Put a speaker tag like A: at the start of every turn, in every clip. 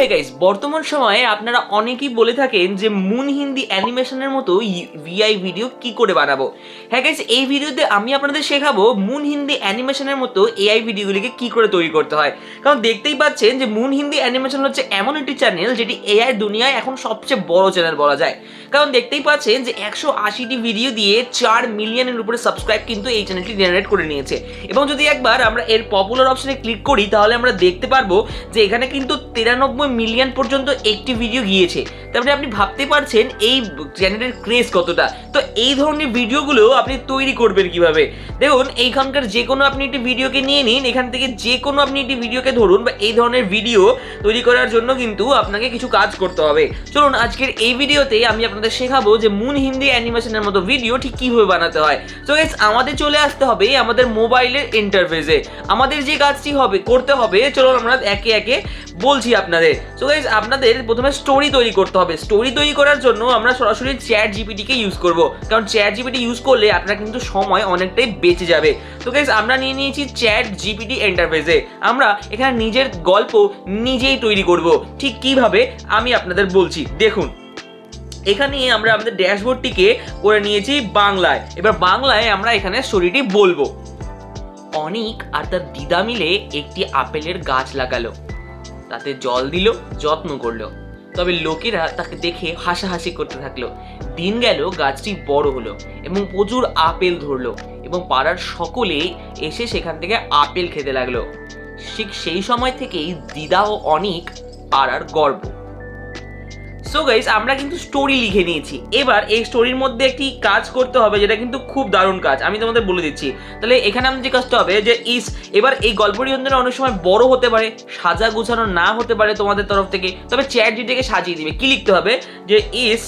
A: Hey guys বর্তমান সময়ে আপনারা অনেকেই বলে থাকেন যে মুন হিন্দি অ্যানিমেশনের মতো ভিআই ভিডিও কি করে বানাবো। হ্যাঁ গাইস এই ভিডিওতে আমি আপনাদের শেখাবো মুন হিন্দি অ্যানিমেশনের মতো এআই ভিডিওগুলিকে কি করে তৈরি করতে হয়। কারণ দেখতেই পাচ্ছেন যে মুন হিন্দি অ্যানিমেশন হচ্ছে এমন একটি চ্যানেল যেটি এআই দুনিয়ায় এখন সবচেয়ে বড় চ্যানেল বলা যায়। কারণ দেখতেই পাচ্ছেন যে একশো আশিটি ভিডিও দিয়ে চার মিলিয়নের উপরে সাবস্ক্রাইব কিন্তু এই চ্যানেলটি জেনারেট করে নিয়েছে। এবং যদি একবার আমরা এর পপুলার অপশনে ক্লিক করি, তাহলে আমরা দেখতে পারব যে এখানে কিন্তু তিরানব্বই মিলিয়ন পর্যন্ত একটি ভিডিও গিয়েছে। তারপরে আপনি ভাবতে পারছেন এই চ্যানেলের ক্রেজ কতটা। তো এই ধরনের ভিডিওগুলো আপনি তৈরি করবেন কীভাবে? দেখুন, এইখানকার যে কোনো আপনি একটি ভিডিওকে নিয়ে নিন, এখান থেকে যে কোনো আপনি একটি ভিডিওকে ধরুন বা এই ধরনের ভিডিও তৈরি করার জন্য কিন্তু আপনাকে কিছু কাজ করতে হবে। চলুন, আজকের এই ভিডিওতে আমি আপনাদের শেখাবো যে মুন হিন্দি অ্যানিমেশনের মতো ভিডিও ঠিক কীভাবে বানাতে হয়। তো গাইস আমাদের চলে আসতে হবে আমাদের মোবাইলের ইন্টারফেসে আমাদের যে কাজটি হবে, করতে হবে, চলুন আমরা একে একে বলছি আপনাদের। সো গাইজ আপনাদের প্রথমে স্টোরি তৈরি করতে হবে। স্টোরি তৈরি করার জন্য আমরা সরাসরি চ্যাট জিপিটিকে ইউজ করব। কারণ চ্যাট জিপিটি ইউজ করলে আপনার কিন্তু সময় অনেকটাই বেঁচে যাবে। তো গাইজ আমরা নিয়ে নিয়েছি চ্যাট জিপিটি ইন্টারফেসে আমরা এখানে নিজের গল্প নিজেই তৈরি করব। ঠিক কীভাবে? আমি আপনাদের বলছি। দেখুন, এখানে আমরা আমাদের ড্যাশবোর্ডটিকে করে নিয়েছি বাংলায়। এবার বাংলায় আমরা এখানে স্টোরিটি বলব। অনিক আর তার দিদা মিলে একটি আপেলের গাছ লাগালো। তাতে জল দিল, যত্ন করল। তবে লোকেরা তাকে দেখে হাসাহাসি করতে থাকল। দিন গেল, গাছটি বড় হলো এবং প্রচুর আপেল ধরলো। এবং পাড়ার সকলেই এসে সেখান থেকে আপেল খেতে লাগল। ঠিক সেই সময় থেকেই দিদা ও অনিক পাড়ার গর্ব। সো গাইস আমরা কিন্তু স্টোরি লিখে নিয়েছি। এবার এই স্টোরির মধ্যে একটি কাজ করতে হবে, যেটা কিন্তু খুব দারুণ কাজ। আমি তোমাদের বলে দিচ্ছি। তাহলে এখানে আমাদের যে কাজটা হবে, যে ইস, এবার এই গল্পটি অন্তরে অনেক সময় বড় হতে পারে, সাজা গুছানো না হতে পারে তোমাদের তরফ থেকে, তবে চ্যাট জিটিকে সাজিয়ে দিবে। কি লিখতে হবে? যে ইস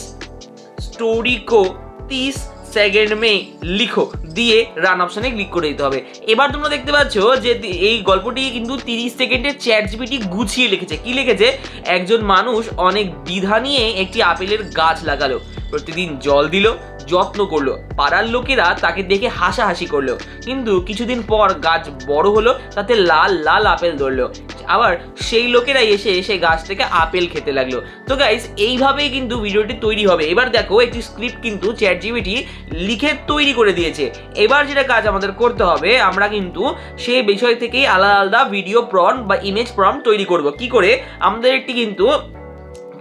A: স্টোরি কো, তিস সেকেন্ড মে লিখো, দিয়ে রান অপশানে ক্লিক করে দিতে হবে। এবার তোমরা দেখতে পাচ্ছ যে এই গল্পটি কিন্তু তিরিশ সেকেন্ডের চ্যাট জিপিটি গুছিয়ে লিখেছে। কি লিখেছে? একজন মানুষ অনেক দ্বিধা নিয়ে একটি আপেলের গাছ লাগালো। প্রতিদিন জল দিল যত্ন করল। পাড়ার লোকেরা তাকে দেখে হাসাহাসি করল। কিন্তু কিছুদিন পর গাছ বড় হলো, তাতে লাল লাল আপেল ধরলো। আবার সেই লোকেরাই এসে এসে গাছ থেকে আপেল খেতে লাগল। তো গাইস এইভাবেই কিন্তু ভিডিওটি তৈরি হবে। এবার দেখো, একটি স্ক্রিপ্ট কিন্তু চ্যাট জিবিটি লিখে তৈরি করে দিয়েছে। এবার যেটা কাজ আমাদের করতে হবে, আমরা কিন্তু সেই বিষয় থেকেই আলাদা আলাদা ভিডিও প্রম বা ইমেজ প্রম তৈরি করব। কি করে? আমাদের একটি কিন্তু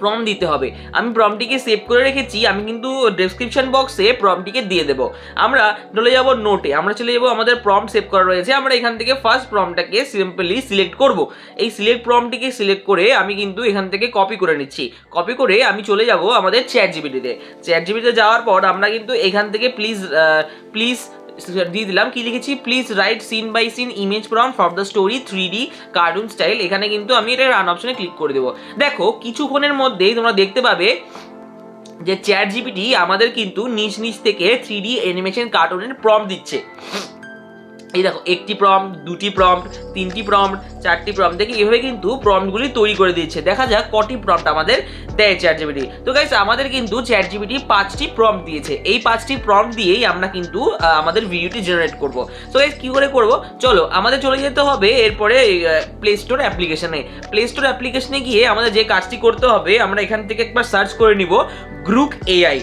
A: প্রম দিতে হবে। আমি প্রমটিকে সেভ করে রেখেছি, আমি কিন্তু ডেসক্রিপশন বক্সে প্রমটিকে দিয়ে দেবো। আমরা চলে যাব নোটে আমরা চলে যাব আমাদের প্রম সেভ করা রয়েছে, আমরা এখান থেকে ফার্স্ট প্রমটাকে সিম্পলি সিলেক্ট করব। এই সিলেক্ট প্রমটিকে সিলেক্ট করে আমি কিন্তু এখান থেকে কপি করে নিচ্ছি। কপি করে আমি চলে যাব আমাদের চ্যাট জিবিটিতে চ্যাট জিবিটিতে যাওয়ার পর আমরা কিন্তু এখান থেকে প্লিজ প্লিজ দিয়ে দিলাম। কি লিখেছি? Please write scene by scene image from for the story three D cartoon style এখানে কিন্তু আমি এটা রান অপশনে ক্লিক করে দেবো। দেখো, কিছুক্ষণের মধ্যেই তোমরা দেখতে পাবে যে চ্যাট জিপিটি আমাদের কিন্তু নিজ নিজ থেকে থ্রি ডি অ্যানিমেশন কার্টুনের প্রম দিচ্ছে। এই দেখো, একটি প্রম্পট দুটি প্রম্পট তিনটি প্রম্পট চারটি প্রম্পট দেখি এভাবে কিন্তু প্রম্পটগুলি তৈরি করে দিচ্ছে দেখা যাক কটি প্রম্পট আমাদের দেয় চ্যাট জিবিটি তো গাইস আমাদের কিন্তু চ্যাট জিবিটি পাঁচটি প্রম্পট দিয়েছে। এই পাঁচটি প্রম্পট দিয়েই আমরা কিন্তু আমাদের ভিডিওটি জেনারেট করব। তো গাইস কি করে করব? চলো, আমাদের চলে যেতে হবে এরপরে প্লে স্টোর অ্যাপ্লিকেশনে প্লে স্টোর অ্যাপ্লিকেশনে গিয়ে আমাদের যে কাজটি করতে হবে, আমরা এখান থেকে একবার সার্চ করে নিব গ্রুপ এআই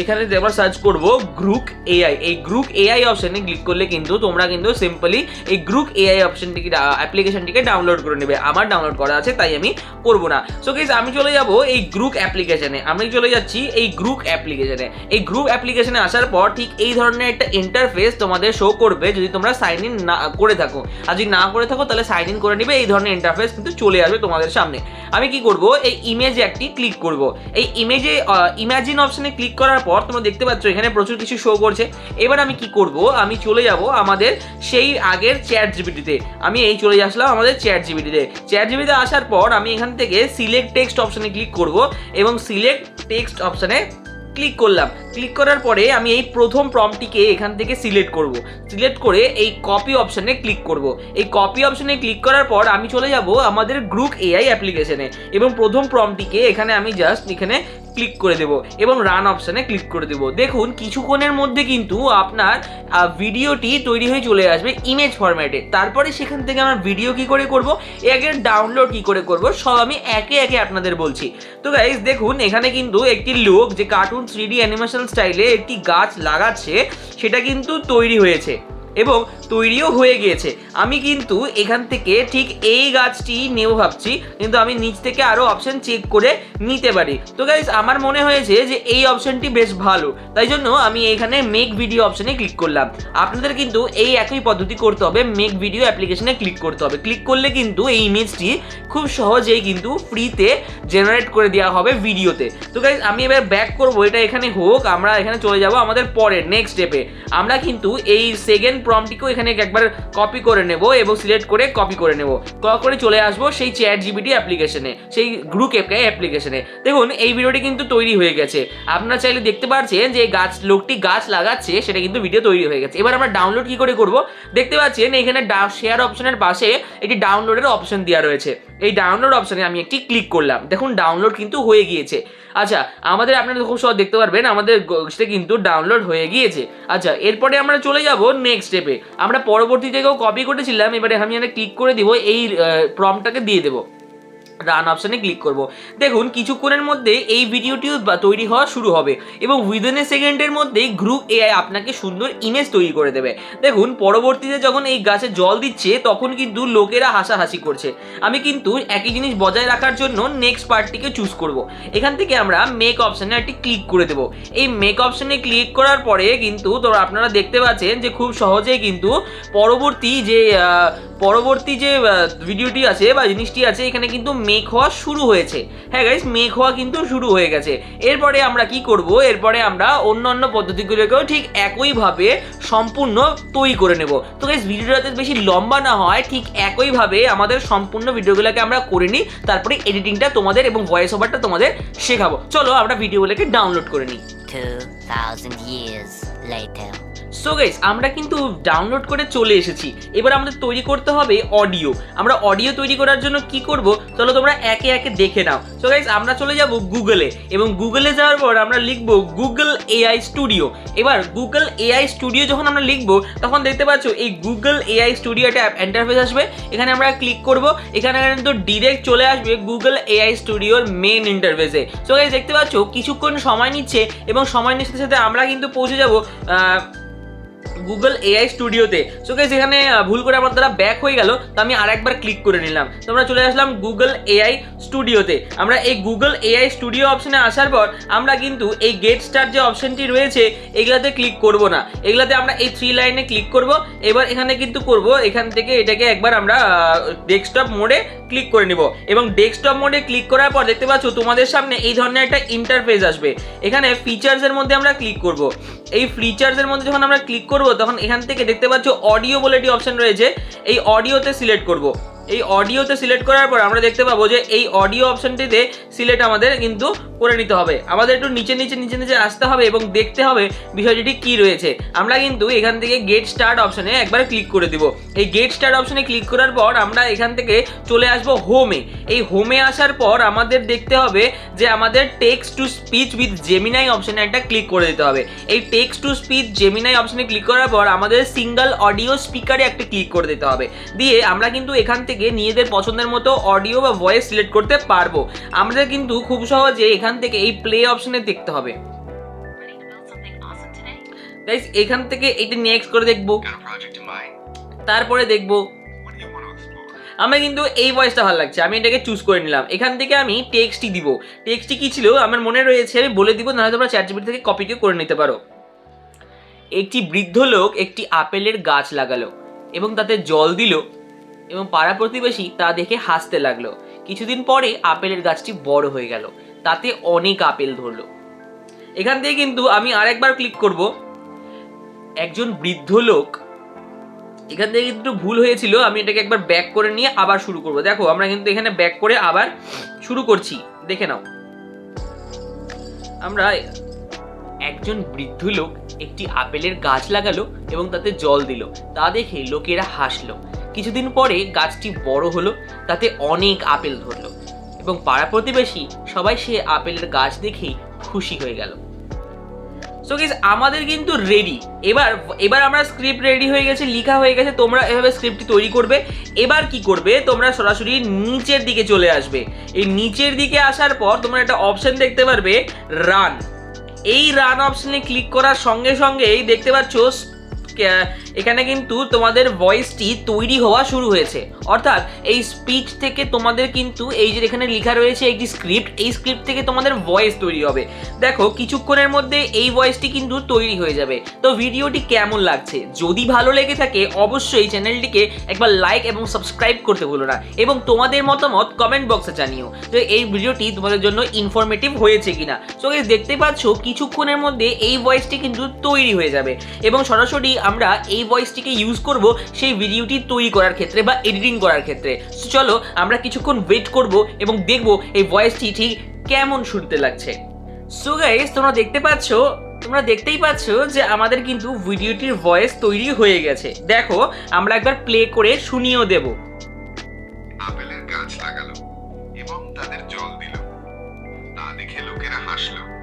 A: এখানে এবার সার্চ করব গ্রুপ এআই এই গ্রুপ এআই অপশনে ক্লিক করলে কিন্তু তোমরা কিন্তু সিম্পলি এই গ্রুপ এআই অপশনটিকে অ্যাপ্লিকেশনটিকে ডাউনলোড করে নেবে। আমার ডাউনলোড করা আছে, তাই আমি করব না। সো গাইস আমি চলে যাব এই গ্রুপ অ্যাপ্লিকেশনে আমি চলে যাচ্ছি এই গ্রুপ অ্যাপ্লিকেশনে এই গ্রুপ অ্যাপ্লিকেশনে আসার পর ঠিক এই ধরনের একটা ইন্টারফেস তোমাদের শো করবে যদি তোমরা সাইন ইন না, করে থাকো। আর যদি না করে থাকো, তাহলে সাইন ইন করে নিবে। এই ধরনের ইন্টারফেস কিন্তু চলে আসবে তোমাদের সামনে। আমি কি করব? এই ইমেজে একটি ক্লিক করব। এই ইমেজে ইমাজিন অপশনে ক্লিক করার পর তোমরা দেখতে পাচ্ছ, এখানে প্রচুর কিছু শো করছে। এবার আমি কি করব? আমি চলে যাব আমাদের সেই আগের চ্যাট জিবিটিতে আমি এই চলে আসলাম আমাদের চ্যাট জিবিটিতে চ্যাট জিবিতে আসার পর আমি এখান থেকে সিলেক্ট টেক্সট অপশানে ক্লিক করব এবং সিলেক্ট টেক্সট অপশানে ক্লিক করলাম। ক্লিক করার পরে আমি এই প্রথম প্রমটিকে এখান থেকে সিলেক্ট করব। সিলেক্ট করে এই কপি অপশানে ক্লিক করব। এই কপি অপশানে ক্লিক করার পর আমি চলে যাব আমাদের গ্রুপ এআই অ্যাপ্লিকেশনে এবং প্রথম প্রমটিকে এখানে আমি জাস্ট এখানে ক্লিক করে দেব এবং রান অপশানে ক্লিক করে দেব। দেখুন, কিছুক্ষণের মধ্যে কিন্তু আপনার ভিডিওটি তৈরি হয়ে চলে আসবে ইমেজ ফরম্যাটে তারপরে সেখান থেকে আমার ভিডিও কি করে করব? এ আগে ডাউনলোড কি করে করব? সব আমি একে একে আপনাদের বলছি। তো গাইজ দেখুন, এখানে কিন্তু একটি লোক যে কার্টুন থ্রি ডি অ্যানিমেশন স্টাইলে একটি গাছ লাগাচ্ছে সেটা কিন্তু তৈরি হয়েছে এবং তৈরিও হয়ে গিয়েছে। আমি কিন্তু এখান থেকে ঠিক এই গাছটি নেব ভাবছি, কিন্তু আমি নিচ থেকে আরও অপশন চেক করে নিতে পারি। তো গাইজ আমার মনে হয়েছে যে এই অপশনটি বেশ ভালো। তাই জন্য আমি এখানে মেক ভিডিও অপশনে ক্লিক করলাম। আপনাদের কিন্তু এই একই পদ্ধতি করতে হবে মেক ভিডিও অ্যাপ্লিকেশনে ক্লিক করতে হবে। ক্লিক করলে কিন্তু এই ইমেজটি খুব সহজেই কিন্তু ফ্রিতে জেনারেট করে দেওয়া হবে ভিডিওতে তো গাইজ আমি এবার ব্যাক করব, এটা এখানে হোক, আমরা এখানে চলে যাব আমাদের পরের নেক্সট স্টেপে আমরা কিন্তু এই সেকেন্ড প্রমটিকেও এখানে একবার কপি করে নেব এবং সিলেক্ট করে কপি করে নেব। করে চলে আসব সেই চ্যাট জিবিটি অ্যাপ্লিকেশনে সেই গ্রুপ এপকে অ্যাপ্লিকেশনে দেখুন, এই ভিডিওটি কিন্তু তৈরি হয়ে গেছে। আপনারা চাইলে দেখতে পাচ্ছেন যে গাছ, লোকটি গাছ লাগাচ্ছে, সেটা কিন্তু ভিডিও তৈরি হয়ে গেছে। এবার আমরা ডাউনলোড কি করে করব? দেখতে পাচ্ছেন, এখানে শেয়ার অপশনের পাশে একটি ডাউনলোডের অপশন দেওয়া রয়েছে। এই ডাউনলোড অপশনে আমি একটি ক্লিক করলাম। দেখুন ডাউনলোড কিন্তু হয়ে গিয়েছে। আচ্ছা আমাদের আপনারা খুব সহজ দেখতে পারবেন, আমাদের সেটা কিন্তু ডাউনলোড হয়ে গিয়েছে। আচ্ছা এরপরে আমরা চলে যাব নেক্সট স্টেপে আমরা পরবর্তী জায়গাও কপি করেছিলাম এবারে আমি এখানে ক্লিক করে দিব এই প্রমটাকে দিয়ে দেবো। রান অপশানে ক্লিক করব। দেখুন, কিছুক্ষণের মধ্যে এই ভিডিওটিও তৈরি হওয়া শুরু হবে এবং উইদিন এ সেকেন্ডের মধ্যেই গ্রুপ এআই আপনাকে সুন্দর ইমেজ তৈরি করে দেবে। দেখুন, পরবর্তীতে যখন এই গাছে জল দিচ্ছে, তখন কিন্তু লোকেরা হাসাহাসি করছে। আমি কিন্তু একই জিনিস বজায় রাখার জন্য নেক্সট পার্টটিকে চুজ করব। এখান থেকে আমরা মেক অপশানে একটি ক্লিক করে দেব। এই মেক অপশানে ক্লিক করার পরে কিন্তু তো আপনারা দেখতে পাচ্ছেন যে খুব সহজেই কিন্তু পরবর্তী যে পরবর্তী যে ভিডিওটি আছে বা জিনিসটি আছে এখানে কিন্তু মেঘ হওয়া শুরু হয়েছে। হ্যাঁ গাইস মেঘ হওয়া কিন্তু শুরু হয়ে গেছে। এরপরে আমরা কি করব? এরপরে আমরা অন্য অন্য পদ্ধতিগুলোকেও ঠিক একইভাবে সম্পূর্ণ তৈরি করে নেব। তো গাইস ভিডিওটা যাতে বেশি লম্বা না হয় ঠিক একইভাবে আমাদের সম্পূর্ণ ভিডিওগুলোকে আমরা করে নিই তারপরে এডিটিংটা তোমাদের এবং ভয়েস ওভারটা তোমাদের শেখাবো। চলো আমরা ভিডিওগুলোকে ডাউনলোড করে নিই।
B: 2,000 years later.
A: সো গাইস আমরা কিন্তু ডাউনলোড করে চলে এসেছি। এবার আমাদের তৈরি করতে হবে অডিও আমরা অডিও তৈরি করার জন্য কি করব? চলো তোমরা একে একে দেখে নাও। সো গাইস আমরা চলে যাব গুগলে এবং গুগলে যাওয়ার পর আমরা লিখব গুগল এআই স্টুডিও এবার গুগল এআই স্টুডিও যখন আমরা লিখব, তখন দেখতে পাচ্ছ এই গুগল এআই স্টুডিও একটা ইন্টারফেস আসবে। এখানে আমরা ক্লিক করব। এখানে কিন্তু ডিরেক্ট চলে আসবে গুগল এআই স্টুডিওর মেন ইন্টারফেসে সো গাইস দেখতে পাচ্ছ, কিছুক্ষণ সময় নিচ্ছে এবং সময় নিচ্ছে সাথে আমরা কিন্তু পৌঁছে যাব গুগল এআই স্টুডিওতে সো গাইস এখানে ভুল করে আমার দ্বারা ব্যাক হয়ে গেল, তো আমি আরেকবার ক্লিক করে নিলাম। তো আমরা চলে আসলাম গুগল এআই স্টুডিওতে আমরা এই গুগল এআই স্টুডিও অপশনে আসার পর, আমরা কিন্তু এই গেট স্টার যে অপশনটি রয়েছে, এগুলাতে ক্লিক করব না। এগুলাতে আমরা এই থ্রি লাইনে ক্লিক করব। এবার এখানে কিন্তু করব, এখান থেকে এটাকে একবার আমরা ডেস্কটপ মোডে ক্লিক করে নিব। এবং ডেস্কটপ মোডে ক্লিক করার পর দেখতে পাচ্ছ তোমাদের সামনে এই ধরনের একটা ইন্টারফেস আসবে। এখানে ফিচার্সের মধ্যে আমরা ক্লিক করব। এই ফিচার্সের মধ্যে যখন আমরা ক্লিক করব, তখন এখান থেকে দেখতে পাচ্ছ অডিও বলে একটি অপশন রয়েছে। এই অডিওতে সিলেক্ট করব। এই অডিওতে সিলেক্ট করার পর আমরা দেখতে পাবো যে এই অডিও অপশনটিতে সিলেক্ট আমাদের কিন্তু করে নিতে হবে। আমাদের একটু নিচে নিচে নিচে নিচে আসতে হবে এবং দেখতে হবে বিষয়টি কি রয়েছে। আমরা কিন্তু এখান থেকে গেট স্টার্ট অপশনে একবার ক্লিক করে দিব। এই গেট স্টার্ট অপশনে ক্লিক করার পর আমরা এখান থেকে চলে আসব হোমে এই হোমে আসার পর আমাদের দেখতে হবে যে আমাদের text to speech with Gemini অপশনে একটা ক্লিক করে দিতে হবে। এই টেক্সট টু স্পিচ জেমিনাই অপশনে ক্লিক করার পর আমাদের সিঙ্গেল অডিও স্পিকারে একটা ক্লিক করে দিতে হবে। দিয়ে আমরা কিন্তু এখান থেকে নিজেদের পছন্দের মতো অডিও বা ভয়েস সিলেক্ট করতে পারব। আমাদের কিন্তু খুব সহজে এখান থেকে এই প্লে অপশনে দেখতে হবে। এখান থেকে এটা নেক্সট করে দেখব? তারপরে দেখব? আমার কিন্তু এই ভয়েসটা ভালো লাগছে। আমি এটাকে চুজ করে নিলাম। এখান থেকে আমি টেক্সটই দিব। টেক্সটই কি ছিল? আমার মনে রয়েছে, আমি বলে দিব, নাহলে তোমরা চ্যাট জিপিটি থেকে কপিকে করে নিতে পারো। একটি বৃদ্ধ লোক একটি আপেলের গাছ লাগালো এবং তাতে জল দিল। এবং পাড়া প্রতিবেশী তা দেখে হাসতে লাগল। কিছুদিন পরে আপেলের গাছটি বড় হয়ে গেল। তাতে অনেক আপেল ধরলো। এখান থেকে কিন্তু আমি আরেকবার ক্লিক করব। একজন বৃদ্ধ লোক। এখান থেকে কিন্তু ভুল হয়েছিল, আমি এটাকে একবার ব্যাক করে নিয়ে আবার শুরু করব। দেখো, আমরা কিন্তু এখানে ব্যাক করে আবার শুরু করছি। দেখে নাও। আমরা একজন বৃদ্ধ লোক একটি আপেলের গাছ লাগালো এবং তাতে জল দিল। তা দেখে লোকেরা হাসলো। কিছুদিন পরে গাছটি বড় হলো, তাতে অনেক আপেল ধরলো এবং পাড়া প্রতিবেশী সবাই সে আপেলের গাছ দেখেই খুশি হয়ে গেল। সো গেস আমাদের কিন্তু রেডি এবার এবার আমরা স্ক্রিপ্ট রেডি হয়ে গেছে, লেখা হয়ে গেছে, তোমরা এভাবে স্ক্রিপ্টটি তৈরি করবে। এবার কি করবে? তোমরা সরাসরি নিচের দিকে চলে আসবে। এই নিচের দিকে আসার পর তোমরা একটা অপশন দেখতে পারবে রান এই রান অপশনে ক্লিক করার সঙ্গে সঙ্গেই দেখতে পাচ্ছ এখানে কিন্তু তোমাদের ভয়েসটি তৈরি হওয়া শুরু হয়েছে। অর্থাৎ এই স্পিচ থেকে তোমাদের কিন্তু এই যে এখানে লেখা রয়েছে একটি স্ক্রিপ্ট এই স্ক্রিপ্ট থেকে তোমাদের ভয়েস তৈরি হবে। দেখো কিছুক্ষণের মধ্যে এই ভয়েসটি কিন্তু তৈরি হয়ে যাবে। তো ভিডিওটি কেমন লাগছে? যদি ভালো লেগে থাকে অবশ্যই চ্যানেলটিকে একবার লাইক এবং সাবস্ক্রাইব করতে ভুলো না। এবং তোমাদের মতামত কমেন্ট বক্সে জানিও যে এই ভিডিওটি তোমাদের জন্য ইনফরমেটিভ হয়েছে কিনা। সো guys, দেখতে পাচ্ছ কিছুক্ষণের মধ্যে এই ভয়েসটি কিন্তু তৈরি হয়ে যাবে। এবং সরাসরি আমরা এই ভয়েসটিকে ইউজ করব সেই ভিডিওটি তৈরি করার ক্ষেত্রে বা এডিটিং করার ক্ষেত্রে। চলো, আমরা কিছুক্ষণ ওয়েট করব এবং দেখব এই ভয়েসটি ঠিক কেমন শুনতে লাগছে। সো গাইস তোমরা দেখতে পাচ্ছ, তোমরা দেখতেই পাচ্ছ যে আমাদের কিন্তু ভিডিওটির ভয়েস তৈরি হয়ে গেছে। দেখো, আমরা একবার প্লে করে শুনিয়েও দেব।
C: আপেলের গাছ লাগালো এবং তাদের জল দিল। তা দেখে লোকেরা হাসলো।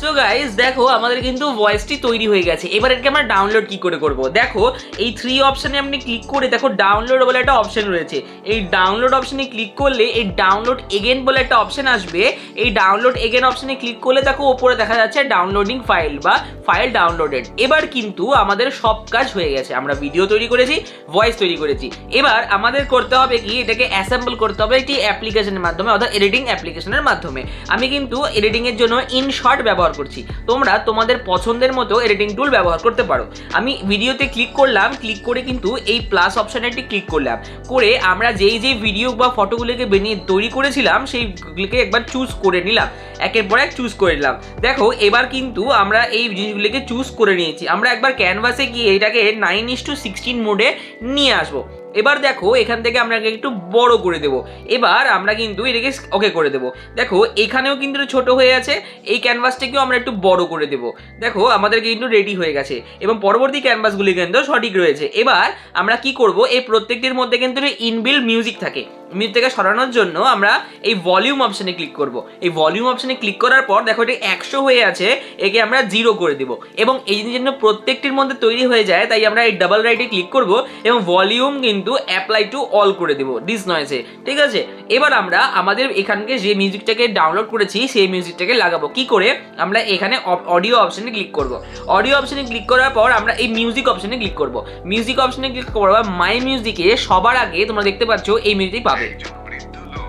A: সো গাইস দেখো, আমাদের কিন্তু ভয়েসটি তৈরি হয়ে গেছে। এবার এটাকে আমরা ডাউনলোড কি করে করব? দেখো, এই থ্রি অপশনে আপনি ক্লিক করে, দেখো ডাউনলোড বলে একটা অপশন রয়েছে। এই ডাউনলোড অপশনে ক্লিক করলে, এই ডাউনলোড এগেন বলে একটা অপশন আসবে। এই ডাউনলোড এগেন অপশনে ক্লিক করলে, দেখো, ওপরে দেখা যাচ্ছে ডাউনলোডিং ফাইল বা ফাইল ডাউনলোডেড এবার কিন্তু আমাদের সব কাজ হয়ে গেছে। আমরা ভিডিও তৈরি করেছি ভয়েস তৈরি করেছি। এবার আমাদের করতে হবে কি? এটাকে অ্যাসেম্বল করতে হবে একটি অ্যাপ্লিকেশনের মাধ্যমে, অর্থাৎ এডিটিং অ্যাপ্লিকেশনের মাধ্যমে। আমি কিন্তু এডিটিং এর জন্য ইনশর্ট ব্যবহার করছি। তোমরা তোমাদের পছন্দের মতো এডিটিং টুল ব্যবহার করতে পারো। আমি ভিডিওতে ক্লিক করলাম ক্লিক করে কিন্তু এই প্লাস অপশনে একটি ক্লিক করলাম। করে আমরা যেই যেই ভিডিও বা ফটোগুলোকে বানিয়ে তৈরি করেছিলাম, সেইগুলিকে একবার চুজ করে নিলাম। একের পর এক চুজ করে নিলাম। দেখো, এবার কিন্তু আমরা এই জিনিসগুলিকে চুজ করে নিয়েছি। আমরা একবার ক্যানভাসে গিয়ে এটাকে নাইন ইস টু সিক্সটিন মোডে নিয়ে আসব। এবার দেখো, এখান থেকে আমরা একটু বড় করে দেব। এবার আমরা কিন্তু এটাকে ওকে করে দেব। দেখো, এখানেও কিন্তু ছোট হয়ে আছে, এই ক্যানভাসটাকেও আমরা একটু বড় করে দেব। দেখো, আমাদের কিন্তু রেডি হয়ে গেছে। এবং পরবর্তী ক্যানভাসগুলি কিন্তু সঠিক রয়েছে। এবার আমরা কি করব, এই প্রত্যেকটির মধ্যে কিন্তু ইনবিল মিউজিক থাকে। মিউজিকটাকে সরানোর জন্য আমরা এই ভলিউম অপশনে ক্লিক করব। এই ভলিউম অপশনে ক্লিক করার পর দেখো এটা একশো হয়ে আছে, একে আমরা জিরো করে দিব। এবং এই জন্য প্রত্যেকটির মধ্যে তৈরি হয়ে যায়, তাই আমরা এই ডাবল রাইটে ক্লিক করব এবং ভলিউম কিন্তু অ্যাপ্লাই টু অল করে দেব। ডিস নয়েসে ঠিক আছে? এবার আমরা আমাদের এখানকে যে মিউজিকটাকে ডাউনলোড করেছি, সেই মিউজিকটাকে লাগাবো। কি করে? আমরা এখানে অডিও অপশনে ক্লিক করব। অডিও অপশনে ক্লিক করার পর আমরা এই মিউজিক অপশনে ক্লিক করব। মিউজিক অপশনে ক্লিক করব মাই মিউজিকে সবার আগে তোমরা দেখতে পাচ্ছ, এই মিউজিক পাবে।
C: লোক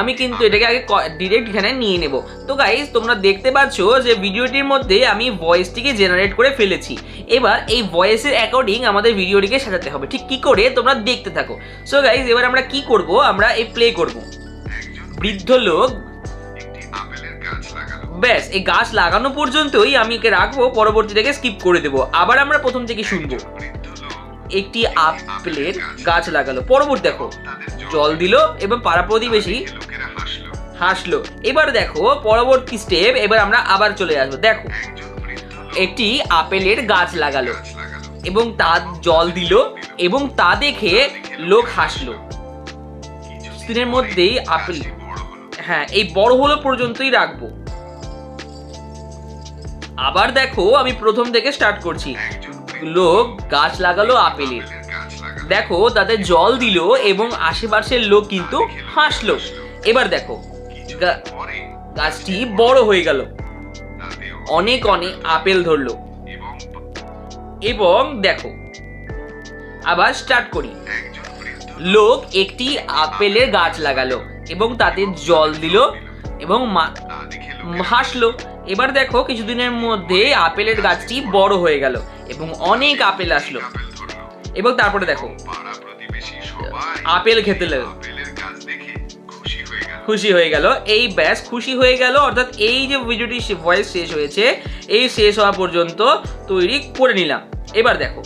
A: আমি কিন্তু এটাকে আগে ডিরেক্ট এখানে নিয়ে নেব। তো গাইজ তোমরা দেখতে পাচ্ছ যে ভিডিওটির মধ্যে আমি ভয়েসটিকে জেনারেট করে ফেলেছি। এবার এই ভয়েসের অ্যাকর্ডিং আমাদের ভিডিওটিকে সাজাতে হবে। ঠিক কি করে? তোমরা দেখতে থাকো। সো গাইজ এবার আমরা কি করব? আমরা এই প্লে করব। বৃদ্ধ লোক ব্যাস, এই গাছ লাগানো পর্যন্তই আমি একে রাখব, পরবর্তীটাকে স্কিপ করে দেবো। আবার আমরা প্রথম থেকে শুনব। একটি আপেলের গাছ লাগালো। পরবর্তী দেখো, জল দিল এবং পাড়া প্রতিবেশী
C: হাসলো।
A: এবার দেখো, পরবর্তী স্টেপ এবার আমরা আবার চলে আসব। দেখো, একটি আপেলের গাছ লাগালো এবং তা জল দিল এবং তা দেখে লোক হাসলো। দিনের মধ্যেই আপেল হ্যাঁ এই বড় হলো পর্যন্তই রাখব। আবার দেখো, আমি প্রথম থেকে স্টার্ট করছি। লোক গাছ লাগালো আপেলের। দেখো, তাতে জল দিল এবং আশেপাশের লোক কিন্তু হাসলো। এবার দেখো গাছটি বড় হয়ে গেল। অনেক অনেক আপেল ধরলো।
C: এবং
A: দেখো, আবার স্টার্ট করি। লোক একটি আপেলের গাছ লাগালো এবং তাতে জল দিল এবং হাসলো। এবার দেখো, কিছুদিনের মধ্যে আপেলের গাছটি বড় হয়ে গেল। এবং অনেক আপেল আসলো। এবং তারপরে দেখো, আপেল খেতে খুশি হয়ে গেল। এই ব্যাস, খুশি হয়ে গেল। অর্থাৎ এই যে ভিডিওটি ভয়েস শেষ হয়েছে, এই শেষ হওয়া পর্যন্ত তৈরি করে নিলাম। এবার দেখো।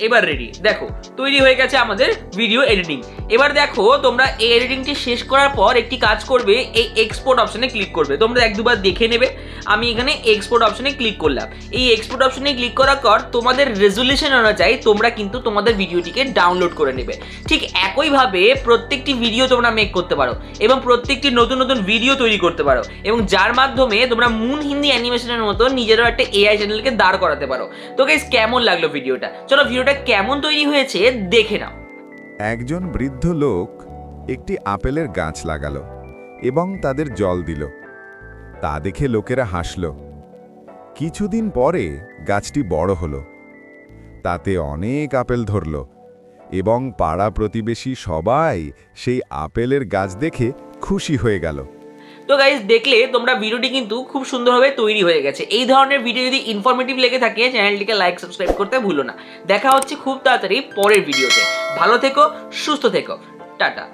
A: এবার রেডি দেখো, তৈরি হয়ে গেছে আমাদের ভিডিও এডিটিং এবার দেখো, তোমরা এই এডিটিংটি শেষ করার পর একটি কাজ করবে, এই এক্সপোর্ট অপশনে ক্লিক করবে। তোমরা এক দুবার দেখে নেবে, আমি এখানে এক্সপোর্ট অপশনে ক্লিক করলাম। এই এক্সপোর্ট অপশনে ক্লিক করার পর তোমাদের রেজুলেশন অনুযায়ী তোমরা কিন্তু তোমাদের ভিডিওটিকে ডাউনলোড করে নেবে। ঠিক একইভাবে প্রত্যেকটি ভিডিও তোমরা মেক করতে পারো এবং প্রত্যেকটি নতুন নতুন ভিডিও তৈরি করতে পারো এবং যার মাধ্যমে তোমরা মুন হিন্দি অ্যানিমেশনের মতো নিজেরও একটা এআই চ্যানেলকে দাঁড় করাতে পারো। তো গাইস কেমন লাগল ভিডিওটা চলো ভিডিওটা কেমন তৈরি হয়েছে, দেখে নাও।
D: একজন বৃদ্ধ লোক একটি আপেলের গাছ লাগালো এবং তাদের জল দিল। তা দেখে লোকেরা হাসল। কিছুদিন পরে গাছটি বড় হল। তাতে অনেক আপেল ধরল এবং পাড়া প্রতিবেশী সবাই সেই আপেলের গাছ দেখে খুশি হয়ে গেল।
A: তো গাইজ দেখলে তোমরা ভিডিওটি কিন্তু খুব সুন্দরভাবে তৈরি হয়ে গেছে। এই ধরনের ভিডিও যদি ইনফরমেটিভ লেগে থাকে চ্যানেলটিকে লাইক সাবস্ক্রাইব করতে ভুলো না। দেখা হচ্ছে খুব তাড়াতাড়ি পরের ভিডিওতে ভালো থেকো, সুস্থ থেকো। টাটা।